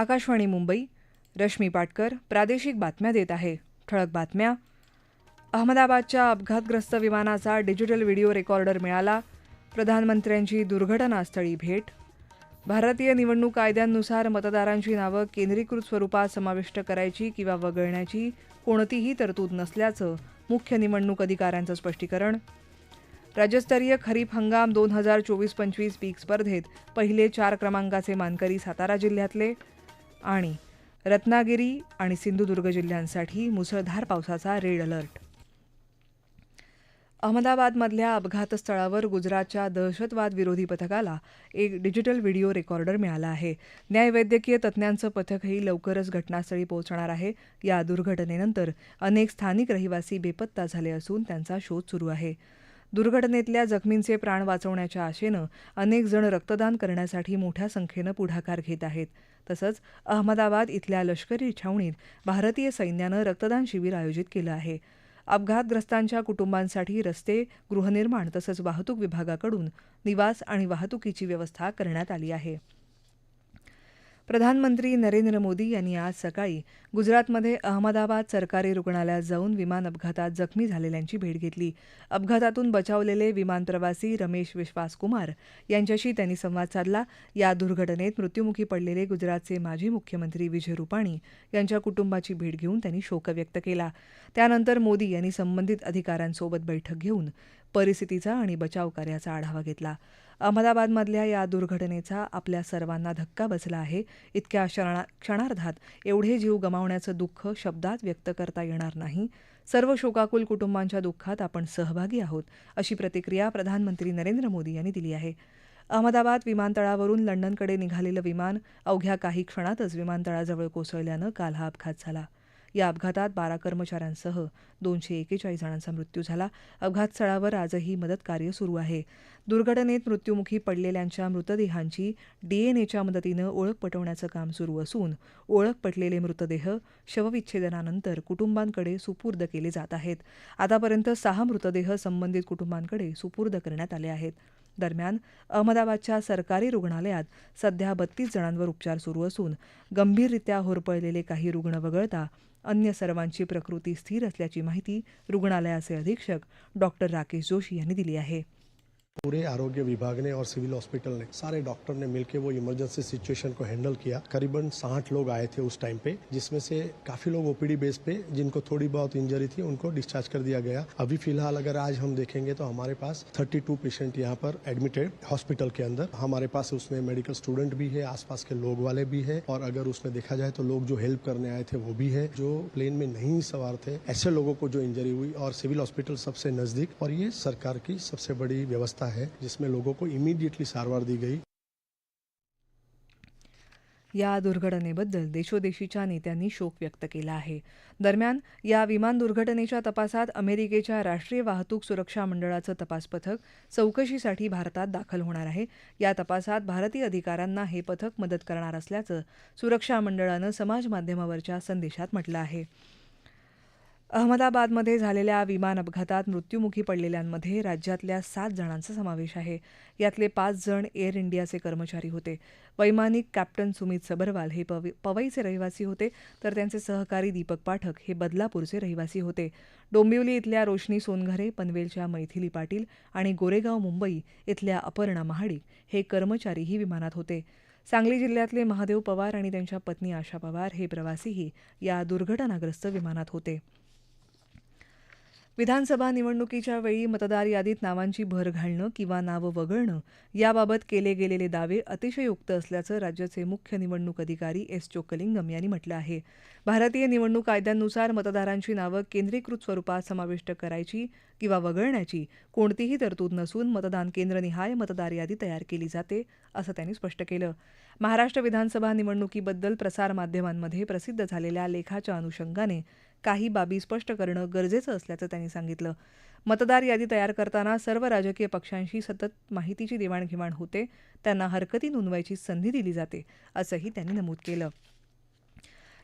आकाशवाणी मुंबई रश्मी पाटकर प्रादेशिक बातम्या देत आहे. ठळक बातम्या. अहमदाबादच्या अपघातग्रस्त विमानाचा डिजिटल व्हिडिओ रेकॉर्डर मिळाला. प्रधानमंत्र्यांची दुर्घटनास्थळी भेट. भारतीय निवडणूक कायद्यांनुसार मतदारांची नावं केंद्रीकृत स्वरूपात समाविष्ट करायची किंवा वगळण्याची कोणतीही तरतूद नसल्याचं मुख्य निवडणूक अधिकाऱ्यांचं स्पष्टीकरण. राज्यस्तरीय खरीप हंगाम दोन हजार चोवीस पंचवीस पीक स्पर्धेत पहिले चार क्रमांकाचे मानकरी सातारा जिल्ह्यातले. आणि रत्नागिरी आणि सिंधुदुर्ग जिल्ह्यांसाठी मुसळधार पावसाचा रेड अलर्ट. अहमदाबादमधल्या अपघातस्थळावर गुजरातच्या दहशतवाद विरोधी पथकाला एक डिजिटल व्हिडिओ रेकॉर्डर मिळाला आहे. न्यायवैद्यकीय तज्ज्ञांचं पथकही लवकरच घटनास्थळी पोहोचणार आहे. या दुर्घटनेनंतर अनेक स्थानिक रहिवासी बेपत्ता झाले असून त्यांचा शोध सुरू आहे. दुर्घटनेतल्या जखमींचे प्राण वाचवण्याच्या आशेनं अनेक जण रक्तदान करण्यासाठी मोठ्या संख्येनं पुढाकार घेत आहेत. तसंच अहमदाबाद इथल्या लष्करी छावणीत भारतीय सैन्यानं रक्तदान शिबिर आयोजित केलं आहे. अपघातग्रस्तांच्या कुटुंबांसाठी रस्ते गृहनिर्माण तसंच वाहतूक विभागाकडून निवास आणि वाहतुकीची व्यवस्था करण्यात आली आहे. प्रधानमंत्री नरेंद्र मोदी यांनी आज सकाळी गुजरातमध्ये अहमदाबाद सरकारी रुग्णालयात जाऊन विमान अपघातात जखमी झालेल्यांची भेट घेतली. अपघातातून बचावलेले विमान प्रवासी रमेश विश्वास कुमार यांच्याशी त्यांनी संवाद साधला. या दुर्घटनेत मृत्युमुखी पडलेले गुजरातचे माजी मुख्यमंत्री विजय रुपाणी यांच्या कुटुंबाची भेट घेऊन त्यांनी शोक व्यक्त केला. त्यानंतर मोदी यांनी संबंधित अधिकाऱ्यांसोबत बैठक घेऊन परिस्थितीचा आणि बचाव कार्याचा आढावा घेतला. अहमदाबादमधल्या या दुर्घटनेचा आपल्या सर्वांना धक्का बसला आहे. इतक्या क्षणा क्षणार्धात एवढे जीव गमावण्याचं दुःख शब्दात व्यक्त करता येणार नाही. सर्व शोकाकुल कुटुंबांच्या दुःखात आपण सहभागी आहोत अशी प्रतिक्रिया प्रधानमंत्री नरेंद्र मोदी यांनी दिली आहे. अहमदाबाद विमानतळावरून लंडनकडे निघालेलं विमान अवघ्या काही क्षणातच विमानतळाजवळ कोसळल्यानं काल हा अपघात झाला. या अपघातात बारा कर्मचाऱ्यांसह दोनशे एकेचाळीस जणांचा मृत्यू झाला. अपघातस्थळावर आजही मदत कार्य सुरू आहे. दुर्घटनेत मृत्युमुखी पडलेल्यांच्या मृतदेहांची डीएनएच्या मदतीनं ओळख पटवण्याचं काम सुरू असून ओळख पटलेले मृतदेह शवविच्छेदनानंतर कुटुंबांकडे सुपूर्द केले जात आहेत. आतापर्यंत सहा मृतदेह संबंधित कुटुंबांकडे सुपूर्द करण्यात आले आहेत. दरम्यान अहमदाबादच्या सरकारी रुग्णालयात सध्या बत्तीस जणांवर उपचार सुरू असून गंभीररित्या होरपळलेले काही रुग्ण वगळता अन्य सर्वांची प्रकृती स्थिर असल्याची माहिती रुग्णालयाचे अधीक्षक डॉक्टर राकेश जोशी यांनी दिली आहे. पूरे आरोग्य विभाग ने और सिविल हॉस्पिटल ने, सारे डॉक्टर ने मिलकर वो इमरजेंसी सिचुएशन को हैंडल किया। करीबन साठ लोग आए थे उस टाइम पे, जिसमें से काफ़ी लोग ओपीडी बेस पे, जिनको थोड़ी बहुत इंजरी थी, उनको डिस्चार्ज कर दिया गया। अभी फ़िलहाल अगर आज हम देखेंगे तो हमारे पास 32 पेशेंट यहाँ पर एडमिटेड हॉस्पिटल के अंदर। हमारे पास उसमें मेडिकल स्टूडेंट भी है, आसपास के लोग वाले भी है, और अगर उसमें देखा जाए तो लोग जो हेल्प करने आए थे वो भी है, जो प्लेन में नहीं सवार थे। ऐसे लोगों को जो इंजरी हुई, और सिविल हॉस्पिटल सबसे नज़दीक, और ये सरकार की सबसे बड़ी व्यवस्था है जिसमें लोगों को इमिडिएटली सारवार दी गई। या दुर्घटनेबद्दल देशोदेशीच्या नेत्यांनी शोक व्यक्त केला आहे. दरम्यान या विमान दुर्घटनेच्या तपासात अमेरिकेच्या राष्ट्रीय वाहतूक सुरक्षा मंडळाचं तपास पथक चौकशीसाठी भारतात दाखल होणार आहे. या तपासात भारतीय अधिकाऱ्यांना हे पथक मदत करणार असल्याचं सुरक्षा मंडळानं समाजमाध्यमावरच्या संदेशात म्हटलं आहे. अहमदाबादमध्ये झालेल्या विमान अपघातात मृत्युमुखी पडलेल्यांमध्ये राज्यातल्या सात जणांचा समावेश आहे. यातले पाच जण एअर इंडियाचे कर्मचारी होते. वैमानिक कॅप्टन सुमित सबरवाल हे पव पवईचे रहिवासी होते तर त्यांचे सहकारी दीपक पाठक हे बदलापूरचे रहिवासी होते. डोंबिवली इथल्या रोशनी सोनघरे पनवेलच्या मैथिली पाटील आणि गोरेगाव मुंबई इथल्या अपर्णा महाडिक हे कर्मचारीही विमानात होते. सांगली जिल्ह्यातले महादेव पवार आणि त्यांच्या पत्नी आशा पवार हे प्रवासीही या दुर्घटनाग्रस्त विमानात होते. विधानसभा निवडणुकीच्या वेळी मतदार यादीत नावांची भर घालणं किंवा नावं वगळणं याबाबत केले गेलेले दावे अतिशयोक्त असल्याचं राज्याचे मुख्य निवडणूक अधिकारी एस चोक्कलिंगम यांनी म्हटलं आहे. भारतीय निवडणूक कायद्यांनुसार मतदारांची नावं केंद्रीकृत स्वरूपात समाविष्ट करायची किंवा वगळण्याची कोणतीही तरतूद नसून मतदान केंद्रनिहाय मतदार यादी तयार केली जाते असं त्यांनी स्पष्ट केलं. महाराष्ट्र विधानसभा निवडणुकीबद्दल प्रसारमाध्यमांमध्ये प्रसिद्ध झालेल्या लेखाच्या अनुषंगाने काही बाबी स्पष्ट करणं गरजेचं असल्याचं त्यांनी सांगितलं. मतदार यादी तयार करताना सर्व राजकीय पक्षांशी सतत माहितीची देवाणघेवाण होते. त्यांना हरकती नोंदवायची संधी दिली जाते असंही त्यांनी नमूद केलं.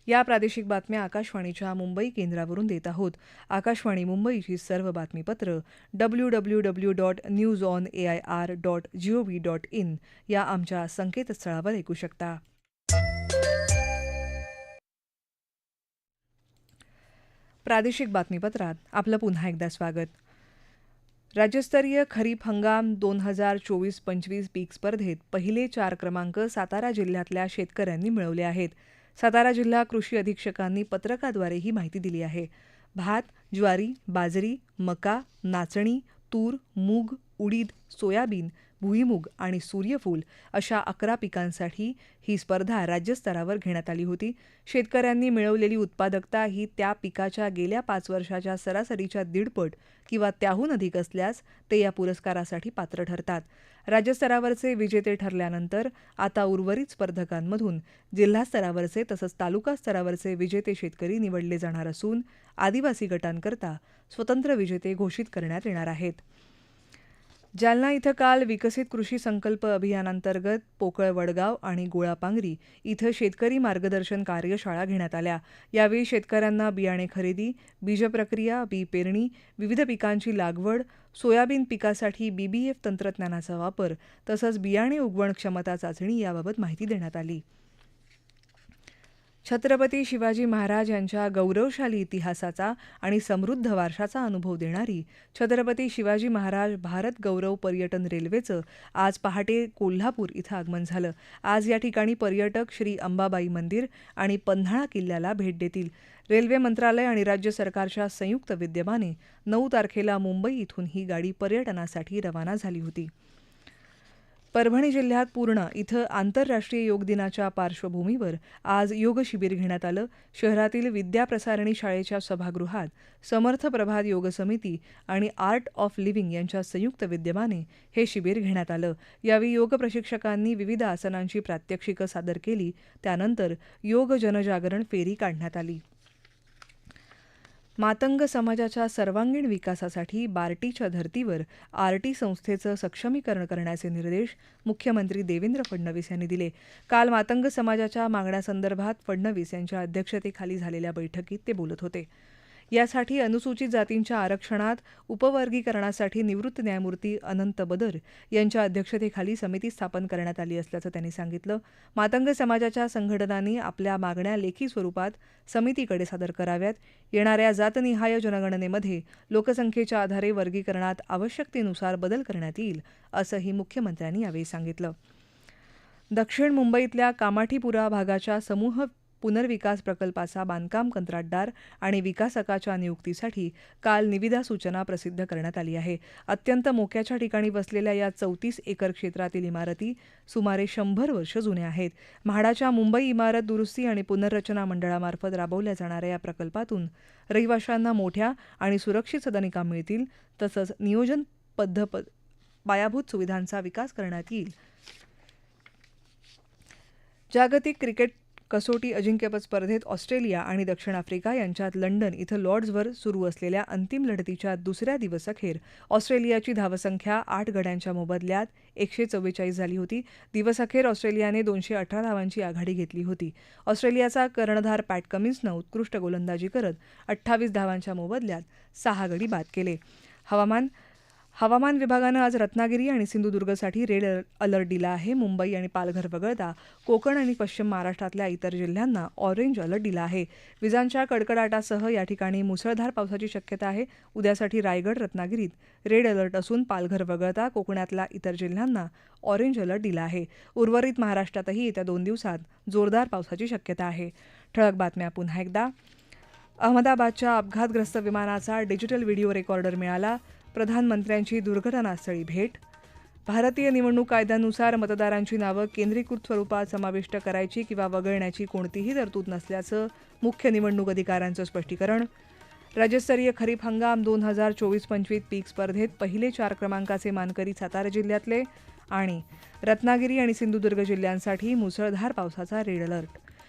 या प्रादेशिक बातम्या आकाशवाणीच्या मुंबई केंद्रावरून देत आहोत. आकाशवाणी मुंबईची सर्व बातमीपत्र W W W dot news on A I R dot G O V dot in या आमच्या संकेतस्थळावर ऐकू शकता प्रादेशिक बातमीपत्रात आपलं पुन्हा एकदा स्वागत. राज्यस्तरीय खरीप हंगाम दोन हजार चोवीस पंचवीस पीक स्पर्धेत पहिले चार क्रमांक सातारा जिल्ह्यातल्या शेतकऱ्यांनी मिळवले आहेत. सातारा जिल्हा कृषी अधीक्षकांनी पत्रकाद्वारे ही माहिती दिली आहे. भात ज्वारी बाजरी मका नाचणी तूर मूग उडीद सोयाबीन भुईमूग आणि सूर्यफूल अशा अकरा पिकांसाठी ही स्पर्धा राज्यस्तरावर घेण्यात आली होती. शेतकऱ्यांनी मिळवलेली उत्पादकता ही त्या पिकाच्या गेल्या पाच वर्षाच्या सरासरीच्या दीडपट किंवा त्याहून अधिक असल्यास ते या पुरस्कारासाठी पात्र ठरतात. राज्यस्तरावरचे विजेते ठरल्यानंतर आता उर्वरित स्पर्धकांमधून जिल्हास्तरावरचे तसंच तालुका स्तरावरचे विजेते शेतकरी निवडले जाणार असून आदिवासी गटांकरता स्वतंत्र विजेते घोषित करण्यात येणार आहेत. जालना इथं काल विकसित कृषी संकल्प अभियानांतर्गत पोकळ वडगाव आणि गोळापांगरी इथं शेतकरी मार्गदर्शन कार्यशाळा घेण्यात आल्या. यावेळी शेतकऱ्यांना बियाणे खरेदी बीजप्रक्रिया बी पेरणी विविध पिकांची लागवड सोयाबीन पिकासाठी बीबीएफ तंत्रज्ञानाचा वापर तसंच बियाणे उगवण क्षमता चाचणी याबाबत माहिती देण्यात आली. छत्रपती शिवाजी महाराज यांच्या गौरवशाली इतिहासाचा आणि समृद्ध वारशाचा अनुभव देणारी छत्रपती शिवाजी महाराज भारत गौरव पर्यटन रेल्वेचं आज पहाटे कोल्हापूर इथं आगमन झालं. आज या ठिकाणी पर्यटक श्री अंबाबाई मंदिर आणि पन्हाळा किल्ल्याला भेट देतील. रेल्वे मंत्रालय आणि राज्य सरकारच्या संयुक्त विद्यमाने नऊ तारखेला मुंबई इथून ही गाडी पर्यटनासाठी रवाना झाली होती. परभणी जिल्ह्यात पूर्णा इथं आंतरराष्ट्रीय योग दिनाच्या पार्श्वभूमीवर आज योग शिबिर घेण्यात आलं. शहरातील विद्याप्रसारणी शाळेच्या सभागृहात समर्थ प्रभात योग समिती आणि आर्ट ऑफ लिव्हिंग यांच्या संयुक्त विद्यमाने हे शिबिर घेण्यात आलं. यावेळी योग प्रशिक्षकांनी विविध आसनांची प्रात्यक्षिकं सादर केली. त्यानंतर योग जनजागरण फेरी काढण्यात आली. मातंग समाजाच्या सर्वांगीण विकासासाठी बार्टीच्या धर्तीवर आरटी संस्थेचं सक्षमीकरण करण्याचे निर्देश मुख्यमंत्री देवेंद्र फडणवीस यांनी दिले. काल मातंग समाजाच्या मागण्यासंदर्भात फडणवीस यांच्या अध्यक्षतेखाली झालेल्या बैठकीत ते बोलत होते. यासाठी अनुसूचित जातींच्या आरक्षणात उपवर्गीकरणासाठी निवृत्त न्यायमूर्ती अनंत बदर यांच्या अध्यक्षतेखाली समिती स्थापन करण्यात आली असल्याचं त्यांनी सांगितलं. मातंग समाजाच्या संघटनांनी आपल्या मागण्या लेखी स्वरूपात समितीकडे सादर कराव्यात. येणाऱ्या जातनिहाय जनगणनेमध्ये लोकसंख्येच्या आधारे वर्गीकरणात आवश्यकतेनुसार बदल करण्यात येईल असंही मुख्यमंत्र्यांनी यावेळी सांगितलं. दक्षिण मुंबईतल्या कामाठीपुरा भागाच्या समूह पुनर्विकास प्रकल्पाचा बांधकाम कंत्राटदार आणि विकासकाच्या नियुक्तीसाठी काल निविदा सूचना प्रसिद्ध करण्यात आली आहे. अत्यंत मोक्याच्या ठिकाणी वसलेल्या या चौतीस एकर क्षेत्रातील इमारती सुमारे शंभर वर्ष जुन्या आहेत. म्हाडाच्या मुंबई इमारत दुरुस्ती आणि पुनर्रचना मंडळामार्फत राबवल्या जाणाऱ्या या प्रकल्पातून रहिवाशांना मोठ्या आणि सुरक्षित सदनिका मिळतील तसंच नियोजन पद्ध पायाभूत सुविधांचा विकास करण्यात येईल. जागतिक क्रिकेट कसोटी अजिंक्यपद स्पर्धेत ऑस्ट्रेलिया आणि दक्षिण आफ्रिका यांच्यात लंडन इथं लॉर्ड्सवर सुरू असलेल्या अंतिम लढतीच्या दुसऱ्या दिवसअखेर ऑस्ट्रेलियाची धावसंख्या आठ गड्यांच्या मोबदल्यात एकशे चव्वेचाळीस झाली होती. दिवसअखेर ऑस्ट्रेलियाने दोनशे अठरा धावांची आघाडी घेतली होती. ऑस्ट्रेलियाचा कर्णधार पॅट कमिन्सनं उत्कृष्ट गोलंदाजी करत अठ्ठावीस धावांच्या मोबदल्यात सहा गडी बाद केले. हवामान हवामान विभागानं आज रत्नागिरी आणि सिंधुदुर्गसाठी रेड अलर्ट दिला आहे. मुंबई आणि पालघर वगळता कोकण आणि पश्चिम महाराष्ट्रातल्या इतर जिल्ह्यांना ऑरेंज अलर्ट दिला आहे. विजांच्या कडकडाटासह या ठिकाणी मुसळधार पावसाची शक्यता आहे. उद्यासाठी रायगड रत्नागिरीत रेड अलर्ट असून पालघर वगळता कोकणातल्या इतर जिल्ह्यांना ऑरेंज अलर्ट दिला आहे. उर्वरित महाराष्ट्रातही येत्या दोन दिवसात जोरदार पावसाची शक्यता आहे. ठळक बातम्या पुन्हा एकदा. अहमदाबादच्या अपघातग्रस्त विमानाचा डिजिटल व्हिडिओ रेकॉर्डर मिळाला. प्रधानमंत्र्यांची दुर्घटनास्थळी भेट. भारतीय निवडणूक कायद्यानुसार मतदारांची नावं केंद्रीकृत स्वरूपात समाविष्ट करायची किंवा वगळण्याची कोणतीही तरतूद नसल्याचं मुख्य निवडणूक अधिकाऱ्यांचं स्पष्टीकरण. राज्यस्तरीय खरीप हंगाम दोन हजार चोवीस पंचवीस पीक स्पर्धेत पहिले चार क्रमांकाचे मानकरी सातारा जिल्ह्यातले आणि रत्नागिरी आणि सिंधुदुर्ग जिल्ह्यांसाठी मुसळधार पावसाचा रेड अलर्ट